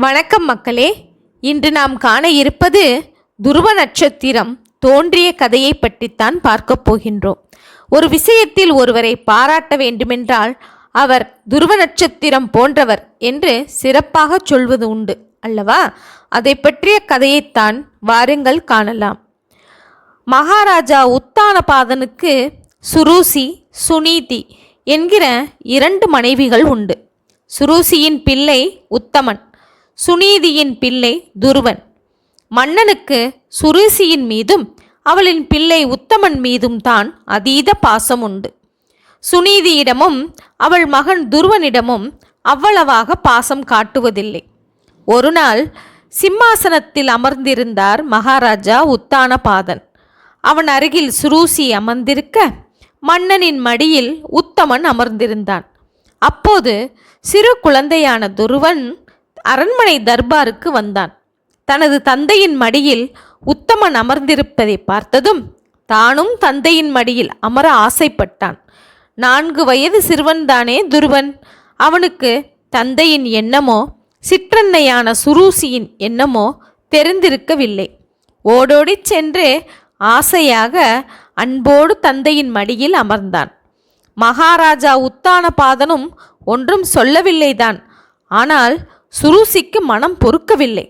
வணக்கம் மக்களே. இன்று நாம் காண இருப்பது துருவ நட்சத்திரம் தோன்றிய கதையை பற்றித்தான் பார்க்கப் போகின்றோம். ஒரு விஷயத்தில் ஒருவரை பாராட்ட வேண்டுமென்றால் அவர் துருவ நட்சத்திரம் போன்றவர் என்று சிறப்பாக சொல்வது உண்டு அல்லவா? அதை பற்றிய கதையைத்தான் வாருங்கள் காணலாம். மகாராஜா உத்தானபாதனுக்கு சுரூசி சுனீதி என்கிற இரண்டு மனைவிகள் உண்டு. சுரூசியின் பிள்ளை உத்தமன். சுனீதியின் பிள்ளை துருவன். மன்னனுக்கு சுருசியின் மீதும் அவளின் பிள்ளை உத்தமன் மீதும் தான் அதீத பாசம் உண்டு. சுனீதியிடமும் அவள் மகன் துருவனிடமும் அவ்வளவாக பாசம் காட்டுவதில்லை. ஒரு நாள் சிம்மாசனத்தில் அமர்ந்திருந்தார் மகாராஜா உத்தானபாதன். அவன் அருகில் சுரூசி அமர்ந்திருக்க மன்னனின் மடியில் உத்தமன் அமர்ந்திருந்தான். அப்போது சிறு குழந்தையான துருவன் அரண்மனை தர்பாருக்கு வந்தான். தனது தந்தையின் மடியில் உத்தமன் அமர்ந்திருப்பதை பார்த்ததும் தானும் தந்தையின் மடியில் அமர ஆசைப்பட்டான். நான்கு வயது சிறுவன்தானே துருவன். அவனுக்கு தந்தையின் எண்ணமோ சிற்றன்னையான சுரூசியின் எண்ணமோ தெரிந்திருக்கவில்லை. ஓடோடிச் சென்று ஆசையாக அன்போடு தந்தையின் மடியில் அமர்ந்தான். மகாராஜா உத்தான பாதனும் ஒன்றும் சொல்லவில்லைதான். ஆனால் சுரூசிக்கு மனம் பொறுக்கவில்லை.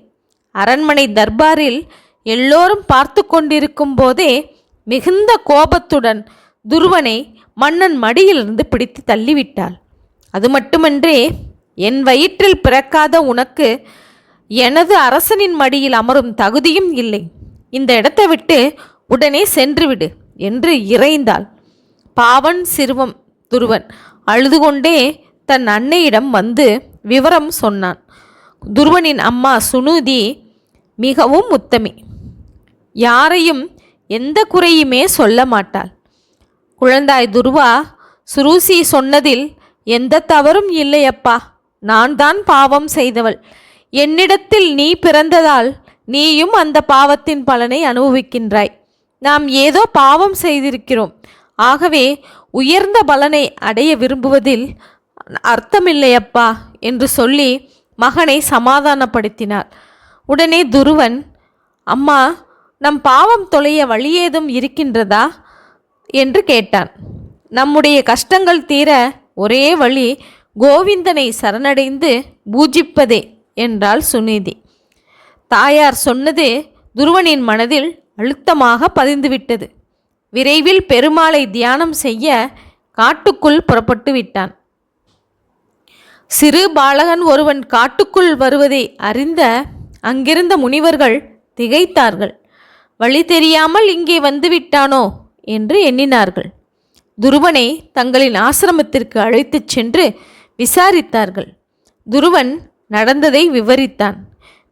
அரண்மனை தர்பாரில் எல்லோரும் பார்த்து கொண்டிருக்கும் போதே மிகுந்த கோபத்துடன் துருவனை மன்னன் மடியிலிருந்து பிடித்து தள்ளிவிட்டாள். அது மட்டுமன்றே என் வயிற்றில் பிறக்காத உனக்கு எனது அரசனின் மடியில் அமரும் தகுதியும் இல்லை. இந்த இடத்தை விட்டு உடனே சென்றுவிடு என்று இறைந்தாள். பாவன் சிறுவம் துருவன் அழுது கொண்டே தன் அன்னையிடம் வந்து விவரம் சொன்னான். துருவனின் அம்மா சுனுதி மிகவும் உத்தமி. யாரையும் எந்த குறையுமே சொல்ல மாட்டாள். குழந்தாய் துருவா சுரூசி சொன்னதில் எந்த தவறும் இல்லையப்பா. நான் தான் பாவம் செய்தவள். என்னிடத்தில் நீ பிறந்ததால் நீயும் அந்த பாவத்தின் பலனை அனுபவிக்கின்றாய். நாம் ஏதோ பாவம் செய்திருக்கிறோம். ஆகவே உயர்ந்த பலனை அடைய விரும்புவதில் அர்த்தமில்லையப்பா என்று சொல்லி மகனை சமாதானப்படுத்தினார். உடனே துருவன் அம்மா நம் பாவம் தொலைய வழியேதும் இருக்கின்றதா? என்று கேட்டான். நம்முடைய கஷ்டங்கள் தீர ஒரே வழி கோவிந்தனை சரணடைந்து பூஜிப்பதே என்றாள் சுனிதி தாயார் சொன்னது துருவனின் மனதில் அழுத்தமாக பதிந்துவிட்டது. விரைவில் பெருமாளை தியானம் செய்ய காட்டுக்குள் புறப்பட்டு விட்டான் சிறு பாலகன் ஒருவன் காட்டுக்குள் வருவதை அறிந்த அங்கிருந்த முனிவர்கள் திகைத்தார்கள். வழி தெரியாமல் இங்கே வந்துவிட்டானோ என்று எண்ணினார்கள். துருவனை தங்களின் ஆசிரமத்திற்கு அழைத்துச் சென்று விசாரித்தார்கள். துருவன் நடந்ததை விவரித்தான்.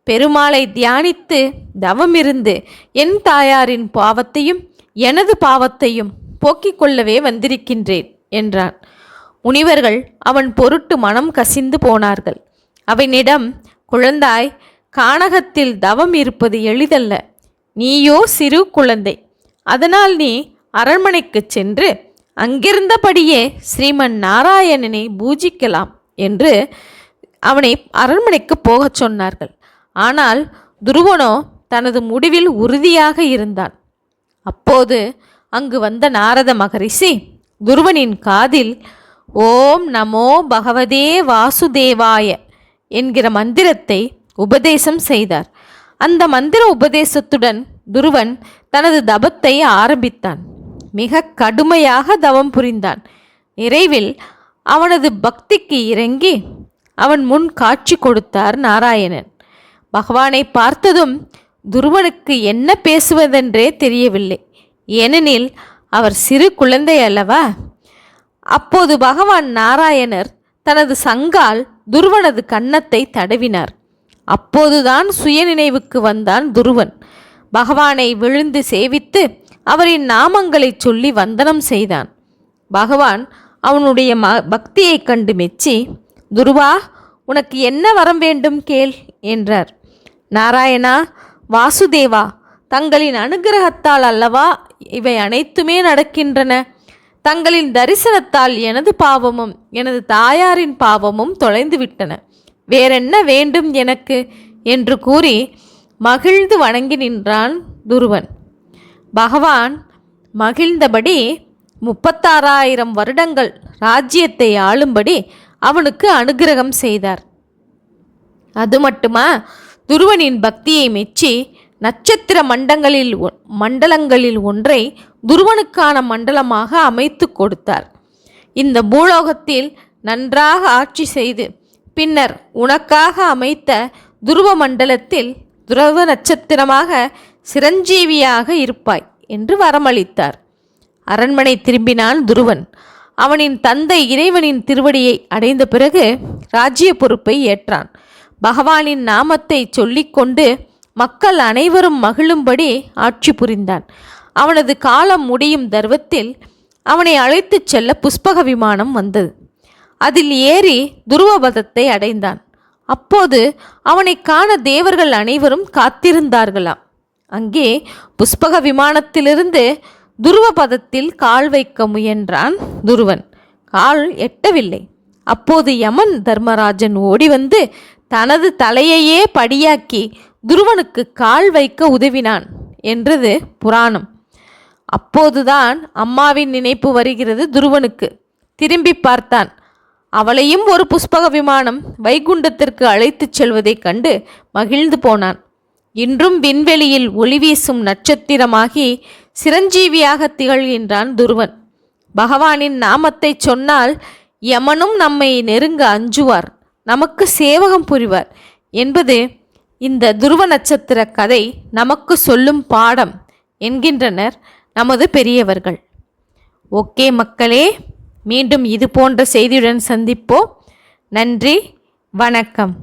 பெருமாளை தியானித்து தவமிருந்து என் தாயாரின் பாவத்தையும் எனது பாவத்தையும் போக்கிக் கொள்ளவே வந்திருக்கின்றேன் என்றான். முனிவர்கள் அவன் பொருட்டு மனம் கசிந்து போனார்கள். அவனிடம் குழந்தாய் கானகத்தில் தவம் இருப்பது எளிதல்ல. நீயோ சிறு குழந்தை. அதனால் நீ அரண்மனைக்குச் சென்று அங்கிருந்தபடியே ஸ்ரீமன் நாராயணனை பூஜிக்கலாம் என்று அவனை அரண்மனைக்கு போகச் சொன்னார்கள். ஆனால் துருவனோ தனது முடிவில் உறுதியாக இருந்தான். அப்போது அங்கு வந்த நாரத மகரிஷி துருவனின் காதில் ஓம் நமோ பகவதே வாசுதேவாய என்கிற மந்திரத்தை உபதேசம் செய்தார். அந்த மந்திர உபதேசத்துடன் துருவன் தனது தபத்தை ஆரம்பித்தான். மிக கடுமையாக தவம் புரிந்தான். நிறைவில் அவனது பக்திக்கு இறங்கி அவன் முன் காட்சி கொடுத்தார் நாராயணன். பகவானை பார்த்ததும் துருவனுக்கு என்ன பேசுவதென்றே தெரியவில்லை. ஏனெனில் அவர் சிறு குழந்தை அல்லவா? அப்போது பகவான் நாராயணர் தனது சங்கால் துருவனது கன்னத்தை தடவினார். அப்போதுதான் சுயநினைவுக்கு வந்தான் துருவன். பகவானை விழுந்து சேவித்து அவரின் நாமங்களைச் சொல்லி வந்தனம் செய்தான். பகவான் அவனுடைய ம பக்தியைக் கண்டு மெச்சி துருவா உனக்கு என்ன வரம் வேண்டும் கேள் என்றார். நாராயணா வாசுதேவா தங்களின் அனுகிரகத்தால் அல்லவா இவை அனைத்துமே நடக்கின்றன? தங்களின் தரிசனத்தால் எனது பாவமும் எனது தாயாரின் பாவமும் தொலைந்து விட்டன வேறென்ன வேண்டும் எனக்கு? என்று கூறி மகிழ்ந்து வணங்கி நின்றான் துருவன். பகவான் மகிழ்ந்தபடி முப்பத்தாறாயிரம் வருடங்கள் ராஜ்யத்தை ஆளும்படி அவனுக்கு அனுகிரகம் செய்தார். அது மட்டுமா? துருவனின் பக்தியை மெச்சி நட்சத்திர மண்டங்களில் மண்டலங்களில் ஒன்றை துருவனுக்கான மண்டலமாக அமைத்து கொடுத்தார். இந்த பூலோகத்தில் நன்றாக ஆட்சி செய்து பின்னர் உனக்காக அமைத்த துருவ மண்டலத்தில் துருவ நட்சத்திரமாக சிரஞ்சீவியாக இருப்பாய் என்று வரமளித்தார். அரண்மனை திரும்பினான் துருவன். அவனின் தந்தை இறைவனின் திருவடியை அடைந்த பிறகு ராஜ்ய பொறுப்பை ஏற்றான். பகவானின் நாமத்தை சொல்லிக்கொண்டு மக்கள் அனைவரும் மகிழும்படி ஆட்சி புரிந்தான். அவனது காலம் முடியும் தருவத்தில் அவனை அழைத்துச் செல்ல புஷ்பக விமானம் வந்தது. அதில் ஏறி துருவபதத்தை அடைந்தான். அப்போது அவனை காண தேவர்கள் அனைவரும் காத்திருந்தார்களாம். அங்கே புஷ்பக விமானத்திலிருந்து துருவபதத்தில் கால் வைக்க முயன்றான் துருவன். கால் எட்டவில்லை. அப்போது யமன் தர்மராஜன் ஓடி வந்து தனது தலையையே படியாக்கி துருவனுக்கு கால் வைக்க உதவினான் என்றது புராணம். அப்போதுதான் அம்மாவின் நினைப்பு வருகிறது துருவனுக்கு. திரும்பி பார்த்தான். அவளையும் ஒரு புஷ்பக விமானம் வைகுண்டத்திற்கு அழைத்துச் செல்வதைக் கண்டு மகிழ்ந்து போனான். இன்றும் விண்வெளியில் ஒளி வீசும் நட்சத்திரமாகி சிரஞ்சீவியாக திகழ்கின்றான் துருவன். பகவானின் நாமத்தை சொன்னால் யமனும் நம்மை நெருங்க அஞ்சுவார். நமக்கு சேவகம் புரிவார் என்பது இந்த துருவ நட்சத்திர கதை நமக்கு சொல்லும் பாடம் என்கின்றனர் நமது பெரியவர்கள். ஓகே மக்களே மீண்டும் இது போன்ற செய்தியுடன் சந்திப்போம். நன்றி வணக்கம்.